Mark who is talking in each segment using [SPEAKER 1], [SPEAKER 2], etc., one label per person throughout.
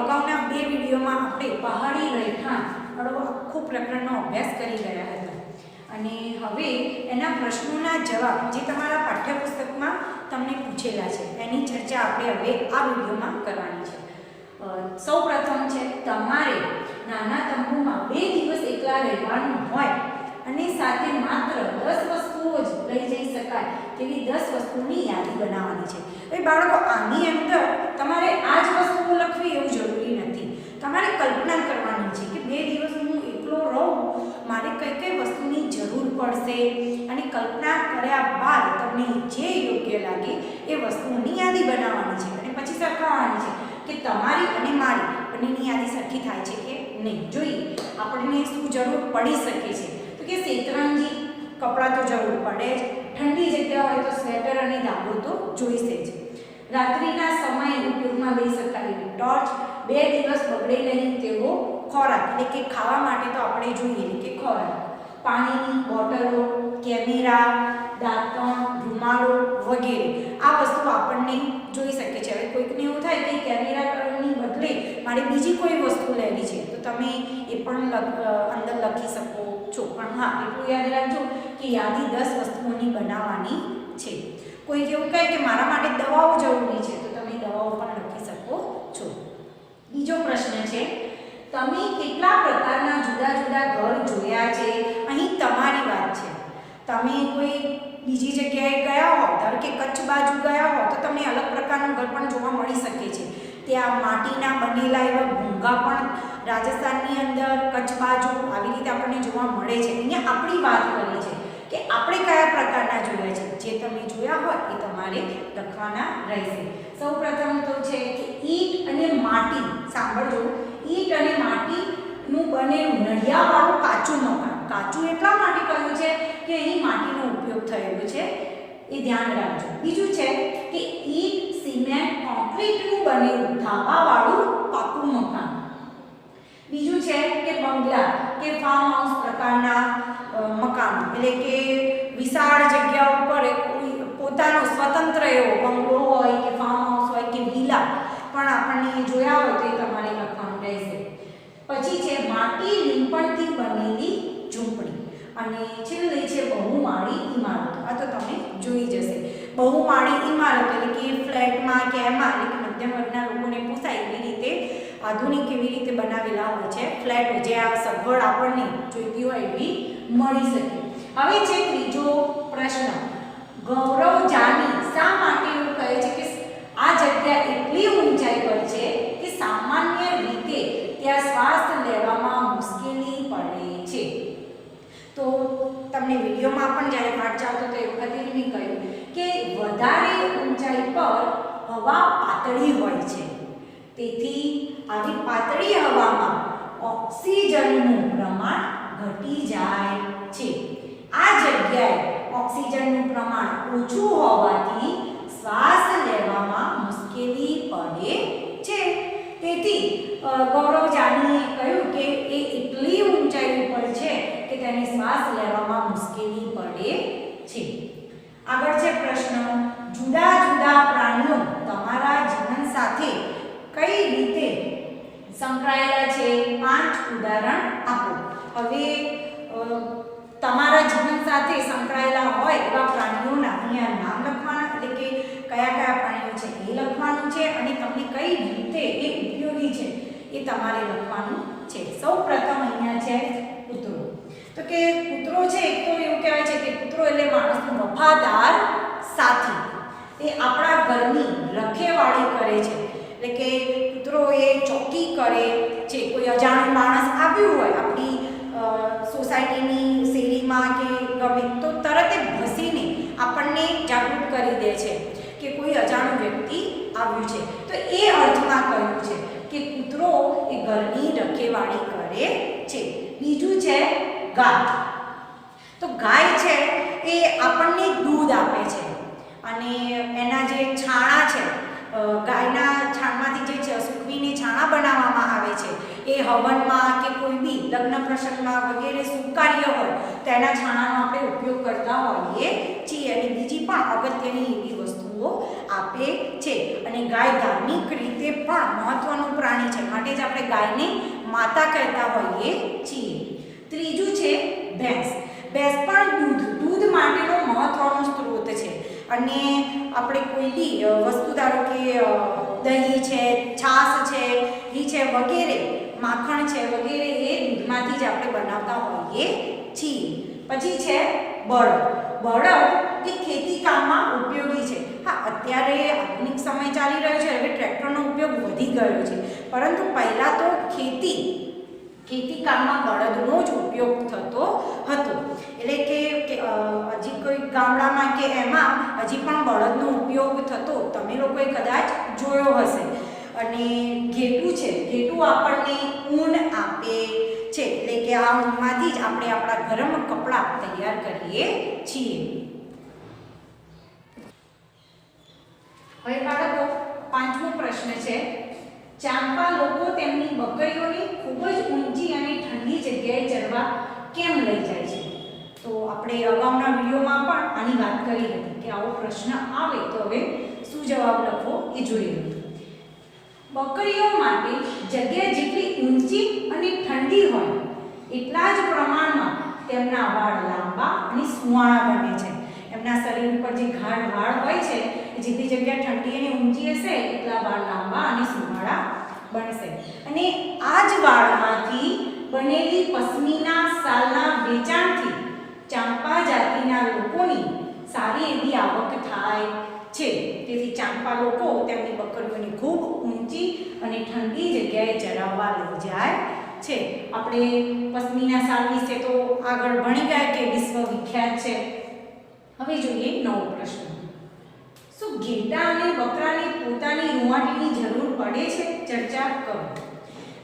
[SPEAKER 1] અગાઉના બે વિડીયોમાં આપણે પહાડી રહેઠાણ વાળો આખો પ્રકરણનો અભ્યાસ કરી ગયા હતા. અને હવે એના પ્રશ્નોના જવાબ જે તમારા પાઠ્યપુસ્તકમાં તમને પૂછેલા છે, એની ચર્ચા આપણે હવે આ વિડીયોમાં કરવાની છે. સૌ છે, તમારે નાના તંબુમાં બે દિવસ એકલા રહેવાનું હોય અને સાથે માત્ર દસ વસ્તુઓ જ લઈ જઈ શકાય તેવી દસ વસ્તુની યાદી બનાવવાની છે. એ બાળકો, આની અંદર તમારે આ જ વસ્તુ કઈ કઈ વસ્તુની જરૂર પડશે અને કલ્પના કર્યા બાદ તમને જે યોગ્ય લાગે એ વસ્તુઓની યાદી બનાવવાની છે. અને પછી સરખાવવાની છે કે તમારી અને મારી બંનેની યાદી સરખી થાય છે કે નહીં? જોઈએ, આપણને શું જરૂર પડી શકે છે? તો કે શેતરંજી કપડાં તો જરૂર પડે જ, ઠંડી જગ્યા હોય તો સ્વેટર અને દાબો તો જોઈશે જ રાત્રિના સમયે ઉપયોગમાં લઈ શકાય ટોર્ચ, બે દિવસ બગડે નહીં તેવો ખોરાક એટલે કે ખાવા માટે તો આપણે જોઈએ કે ખોરાક. પાણીની બોટલો, કેમેરા, દાંતણ, રૂમાલો વગેરે. આ વસ્તુ આપણને જોઈ શકે છે. હવે કોઈકને એવું થાય કે કેમેરા કલરની બદલે મારે બીજી કોઈ વસ્તુ લેવી છે, તો તમે એ પણ અંદર લખી શકો છો. પણ હા, એટલું યાદ રાખજો કે યાદી દસ વસ્તુઓની બનાવવાની છે. કોઈ એવું કહે કે મારા માટે દવાઓ જરૂરી છે તો તમે દવાઓ પણ લખી શકો છો બીજો પ્રશ્ન છે તમે કેટલા પ્રકારના જુદા જુદા ઘર જોયા છે અહીં તમારી વાત છે તમે કોઈ બીજી જગ્યાએ ગયા હો ધારો કે કચ્છ બાજુ ગયા હો તો તમને અલગ પ્રકારનું ઘર પણ જોવા મળી શકે છે. ત્યાં માટીના બનેલા એવા ભૂંગા પણ રાજસ્થાનની અંદર, કચ્છ બાજુ આવી રીતે આપણને જોવા મળે છે. અહીંયા આપણી વાત કરી છે કે આપણે કયા પ્રકારના જોયા છે. જે તમે જોયા હોય એ તમારે લખવાના રહેશે. સૌ પ્રથમ તો છે કે ઈંટ અને માટી, સાંભળજો. ઈંટ અને માટીનું બનેલું નળિયાવાળું કાચું મકાન. કાચું એટલા માટે કહ્યું છે કે અહીં માટીનો ઉપયોગ થયેલો છે એ ધ્યાન રાખજો. બીજું છે કે ઈંટ સિમેન્ટ કોન્ક્રીટનું બનેલું ધાબાવાળું પાકું મકાન. બીજું છે કે બંગલા કે ફાર્મ હાઉસ પ્રકારના અ, મકાન. એટલે કે વિશાળ જગ્યા ઉપર એક કોઈ પોતાનો સ્વતંત્ર એવો બંગલો હોય કે ફાર્મ હાઉસ હોય કે વિલા પણ આપણને જોયા હોય તો એ તમારે લખવાનું રહેશે. પછી છે માટી લીંપણથી બનેલી ઝૂંપડી અને છેલ્લે છે બહુમાળી ઇમારત આ તો તમે જોઈ જશે. બહુમાળી ઇમારત એટલે કે ફ્લેટમાં કે એમાં, એટલે કે મધ્યમ વર્ગના લોકોને પોસાય એવી રીતે આધુનિક એવી રીતે બનાવેલા હોય છે ફ્લેટ, જે આ સગવડ આપણને જોઈતી હોય એવી મળી શકે. હવે છે ત્રીજો પ્રશ્ન ગૌરવ જાની શા માટે એવું કહે છે કે આ જગ્યા એટલી ઊંચાઈ પર છે કે સામાન્ય રીતે ત્યાં શ્વાસ લેવામાં મુશ્કેલી પડે છે તો તમને વિડીયોમાં પણ જ્યારે પાઠ ચાલતો તો એ વખતે મેં કહ્યું કે વધારે ઊંચાઈ પર હવા પાતળી હોય છે. તેથી આવી પાતળી હવામાં ઓક્સિજનનું પ્રમાણ ઘટી જાય છે. આ જગ્યાએ ઓક્સિજનનું પ્રમાણ ઓછું હોવાથી શ્વાસ લેવામાં મુશ્કેલી પડે છે. તેથી ગૌરવ જાનીએ કહ્યું કે એ એટલી ઊંચાઈ ઉપર છે કે તેને શ્વાસ લેવામાં મુશ્કેલી પડે છે. આગળ છે પ્રશ્ન જુદા જુદા પ્રાણીઓ તમારા જીવન સાથે કઈ રીતે સંકળાયેલા છે? પાંચ ઉદાહરણ આપો. હવે તમારા જીવન સાથે સંકળાયેલા હોય એવા પ્રાણીઓના અહીંયા નામ લખવાના, એટલે કે કયા કયા પ્રાણીઓ છે એ લખવાનું છે અને તમને કઈ રીતે એ ઉપયોગી છે એ તમારે લખવાનું છે. સૌ પ્રથમ અહીંયા છે કૂતરો. તો કે કૂતરો છે, એક તો એવું કહેવાય છે કે કૂતરો એટલે માણસનો વફાદાર સાથી. એ આપણા ઘરની રખેવાળી કરે છે. એટલે કે કૂતરો એ ચોકી કરે છે કોઈ અજાણ્યું માણસ આવ્યું હોય આપણી સોસાયટીની શેરીમાં કે ગમે, તો તરત એ ભસીને આપણને જાગૃત કરી દે છે કે કોઈ અજાણું વ્યક્તિ આવ્યું છે. તો એ અર્થમાં કહ્યું છે કે કૂતરો એ ઘરની રખેવાળી કરે છે. બીજું છે ગાય. તો ગાય છે એ આપણને દૂધ આપે છે. અને એના જે છાણા છે ગાયના છાણમાંથી જે સૂકવીને છાણા બનાવવામાં આવે છે, એ હવનમાં કે કોઈ બી લગ્ન પ્રસંગમાં વગેરે શુભ હોય તો એના છાણાનો આપણે ઉપયોગ કરતા હોઈએ છીએ અને બીજી પણ અગત્યની એવી વસ્તુઓ આપે છે. અને ગાય ધાર્મિક રીતે પણ મહત્વનું પ્રાણી છે. માટે જ આપણે ગાયને માતા કહેતા હોઈએ છીએ ત્રીજું છે ભેંસ ભેંસ પણ દૂધ દૂધ માટેનો મહત્વનો સ્ત્રોત છે અને આપણે કોઈ બી વસ્તુ ધારો કે દહીં છે, છાશ છે, ઘી છે વગેરે, માખણ છે વગેરે એ દૂધમાંથી જ આપણે બનાવતા હોઈએ છીએ. પછી છે બળદ. બળદ એ ખેતી કામમાં ઉપયોગી છે. હા, અત્યારે આધુનિક સમય ચાલી રહ્યો છે એટલે ટ્રેક્ટરનો ઉપયોગ વધી ગયો છે. પરંતુ પહેલાં તો ખેતી ખેતી કામમાં બળદનો જ ઉપયોગ થતો હતો. એટલે કે ગામડામાં કે એમાં હજી પણ બળદનો ઉપયોગ થતો તમે લોકોએ કદાચ જોયો હશે. અને ઘેટું છે, ઘેટું આપણને ઊન આપે છે, એટલે કે આ ઊનમાંથી જ આપણે આપણા ગરમ કપડાં તૈયાર કરીએ છીએ. હવે બાળકો, પાંચમો પ્રશ્ન છે. ચાંપા લોકો તેમની બકરીઓને ખૂબ જ ઊંચી અને ઠંડી જગ્યાએ ચરવા કેમ લઈ જાય છે? તો આપણે અગાઉના વિડીયોમાં પણ આની વાત કરી હતી કે આવો પ્રશ્ન આવે તો હવે શું જવાબ લખવો એ જોઈએ. બકરીઓ માટે જગ્યા જેટલી ઊંચી અને ઠંડી હોય એટલા જ પ્રમાણમાં તેમના વાળ લાંબા અને સુવાળા બને છે. એમના શરીર ઉપર જે ગાઢ વાળ હોય છે જેટલી જગ્યા ઠંડી અને ઊંચી હશે, એટલા વાળ લાંબા અને સુવાળા બનશે. અને આ જ વાળમાંથી બનેલી પશ્મિના શાલના વેચાણથી ચાંપા જાતિના લોકોની સારી એવી આવક થાય છે. તેથી ચાંપા લોકો તેમની બકરીઓને ખૂબ ઊંચી અને ઠંડી જગ્યાએ ચરાવવા લઈ જાય છે. આપણે પશ્મિના શાલ વિશે તો આગળ ભણી ગયા કે વિશ્વ વિખ્યાત છે. હવે જોઈએ નવો પ્રશ્ન. શું ઘેટા અને બકરાને પોતાની રૂંવાટીની જરૂર પડે છે? ચર્ચા કરો.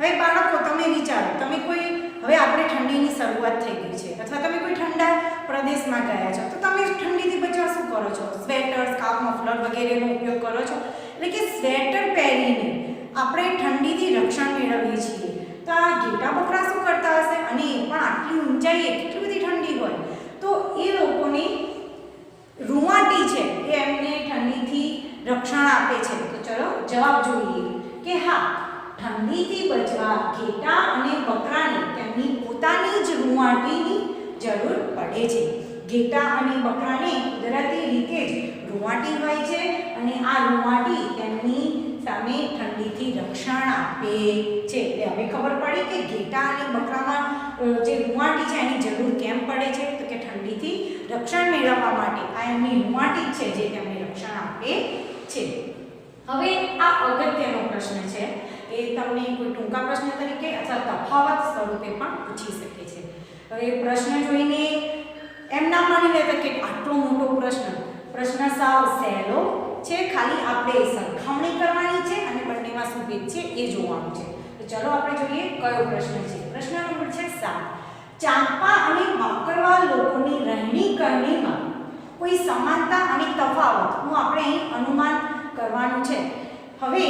[SPEAKER 1] હવે બાળકો, તમે વિચારો, તમે કોઈ હવે આપણે ઠંડીની શરૂઆત થઈ ગઈ છે. અથવા તમે કોઈ ઠંડા પ્રદેશમાં ગયા છો, તો તમે ઠંડીથી બચવા શું કરો છો? સ્વેટર સ્કાર્ફ મફલર વગેરેનો ઉપયોગ કરો છો? એટલે કે સ્વેટર પહેરીને આપણે ઠંડીથી રક્ષણ મેળવીએ છીએ. તો આ ઘેટા બકરા શું કરતા હશે? અને એ પણ આટલી ઊંચાઈએ કેટલી બધી ઠંડી હોય? તો એ લોકોની રૂંવાટી છે, એ એમને ઠંડીથી રક્ષણ આપે છે. તો ચલો જવાબ જોઈએ કે હા ઠંડીથી બચવા ઘેટા અને બકરાને તેમની પોતાની જ રૂંવાટીની જરૂર પડે છે. ઘેટા અને બકરાને કુદરતી રીતે જ રૂંવાટી હોય છે અને આ રૂંવાટી તેમની સામે ઠંડીથી રક્ષણ આપે છે. એટલે હવે ખબર પડી કે ઘેટા અને બકરામાં જે રૂંવાટી છે એની જરૂર કેમ પડે છે? તો કે ઠંડીથી રક્ષણ મેળવવા માટે આ એમની રૂંવાટી છે જે તેમને રક્ષણ આપે છે. હવે આ અગત્યનો પ્રશ્ન છે. એ તમને કોઈ ટૂંકા પ્રશ્ન તરીકે અથવા તફાવત સ્વરૂપે પણ પૂછી શકે છે. હવે પ્રશ્ન જોઈને એમ ના માની લેતા કે આટલો મોટો પ્રશ્ન પ્રશ્ન સાવ સહેલો છે, ખાલી આપણે સરખામણી કરવાની છે અને બંનેમાં શું ભેદ છે એ જોવાનું છે. તો ચલો આપણે જોઈએ કયો પ્રશ્ન છે. પ્રશ્ન નંબર છે સાત. ચાંપા અને બાકરવા લોકોની રહેણી કરણીમાં કોઈ સમાનતા અને તફાવત હું આપણે અહીં અનુમાન કરવાનું છે. હવે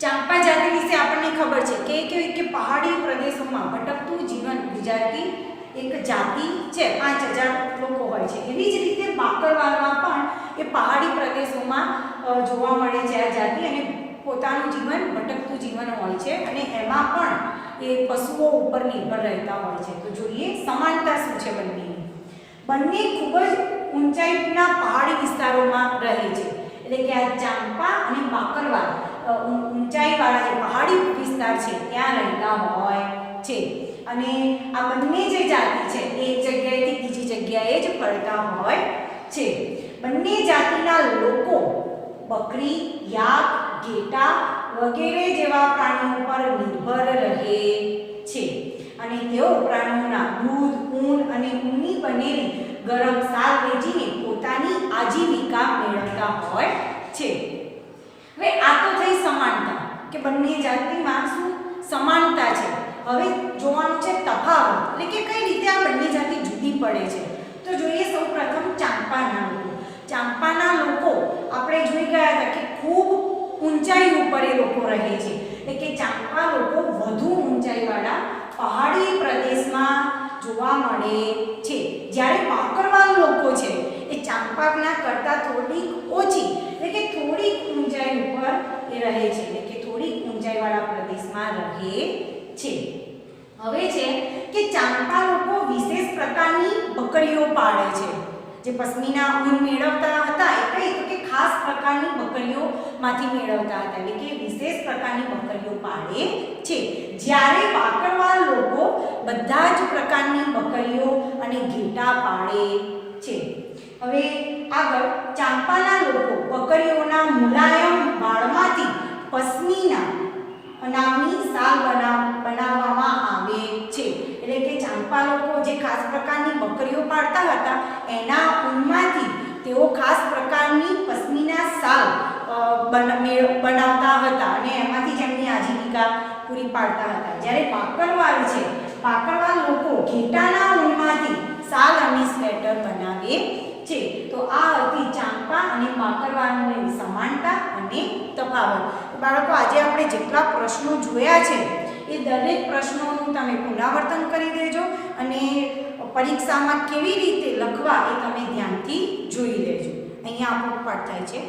[SPEAKER 1] ચાંપા જાતિ વિશે આપણને ખબર છે કે કેવી કે પહાડી પ્રદેશોમાં ભટકતું જીવન ગુજારતી એક જાતિ છે. પાંચ હજાર લોકો હોય છે. એવી જ રીતે બાકરવાલમાં પણ એ પહાડી પ્રદેશોમાં જોવા મળે છે આ જાતિ અને પોતાનું જીવન, ભટકતું જીવન હોય છે અને એમાં પણ એ પશુઓ ઉપર નિર્ભર રહેતા હોય છે. તો જોઈએ સમાનતા શું છે બંનેની? બંને ખૂબ જ ઊંચાઈના પહાડી વિસ્તારોમાં રહે છે. એટલે કે આ ચાંપા અને ઊં- ઊંચાઈવાળા જે પહાડી વિસ્તાર છે, ત્યાં રહેતા હોય છે. અને આ બંને જે જાતિ છે એક જગ્યાએથી બીજી જગ્યાએ જ ફરતા હોય છે. બંને જાતિના લોકો બકરી, યાક, ઘેટા વગેરે જેવા પ્રાણીઓ પર નિર્ભર રહે છે. અને તેઓ પ્રાણીઓના દૂધ, ઊન અને ઊની બનેલી ગરમ સાલ વેચીને પોતાની આજીવિકા મેળવતા હોય છે હવે આ તો થઈ સમાનતા કે બંને જાતિમાં શું સમાનતા છે. હવે જોવાનું છે તફાવત. એટલે કે કઈ રીતે આ બંને જાતિ જુદી પડે છે. તો જોઈએ સૌ પ્રથમ ચાંપાના લોકો. ચાંપાના લોકો આપણે જોઈ ગયા હતા કે ખૂબ ઊંચાઈ ઉપર એ લોકો રહે છે. એટલે કે ચાંપા લોકો વધુ ઊંચાઈવાળા પહાડી પ્રદેશમાં જોવા મળે છે. જ્યારે બાકરવાલ લોકો છે, એ ચાંપાકના કરતાં થોડીક ઓછી. એટલે કે થોડીક ઊંચાઈ ઉપર એ રહે છે. થોડીક ઊંચાઈવાળા પ્રદેશમાં રહે છે. હવે છે કે ચાંપા લોકો વિશેષ પ્રકારની બકરીઓ પાળે છે. જે પશ્મિના ઊન મેળવતા હતા એ કઈ તો કે ખાસ પ્રકારની બકરીઓમાંથી મેળવતા હતા. એટલે કે વિશેષ પ્રકારની બકરીઓ પાળે છે. જ્યારે બાકરવાલ લોકો બધા જ પ્રકારની બકરીઓ અને ઘેટા પાળે છે. હવે આગળ ચાંપાના લોકો બકરીઓના મુલાયમ વાળમાંથી પશ્મિના નામની શાલ બના, બનાવવામાં આવે છે. એટલે કે ચાંપા લોકો જે ખાસ પ્રકારની બકરીઓ પાળતા હતા, એના ઊનમાંથી તેઓ ખાસ પ્રકારની પશ્મિના શાલ બનાવતા હતા અને એમાંથી તેમની આજીવિકા પૂરી પાડતા હતા. જ્યારે પાકરવાલ છે પાકરવાલ લોકો ઘેટાના ઊનમાંથી શાલ અને સ્વેટર બનાવે છે. તો આ હતી ચાંપા અને પાકરવાલની સમાનતા અને તફાવત. બાળકો, આજે આપણે જેટલા પ્રશ્નો જોયા છે, એ દરેક પ્રશ્નોનું તમે પુનરાવર્તન કરી દેજો અને પરીક્ષામાં કેવી રીતે લખવા એ તમે ધ્યાનથી જોઈ લેજો. અહીંયા આપણો પાઠ થાય છે.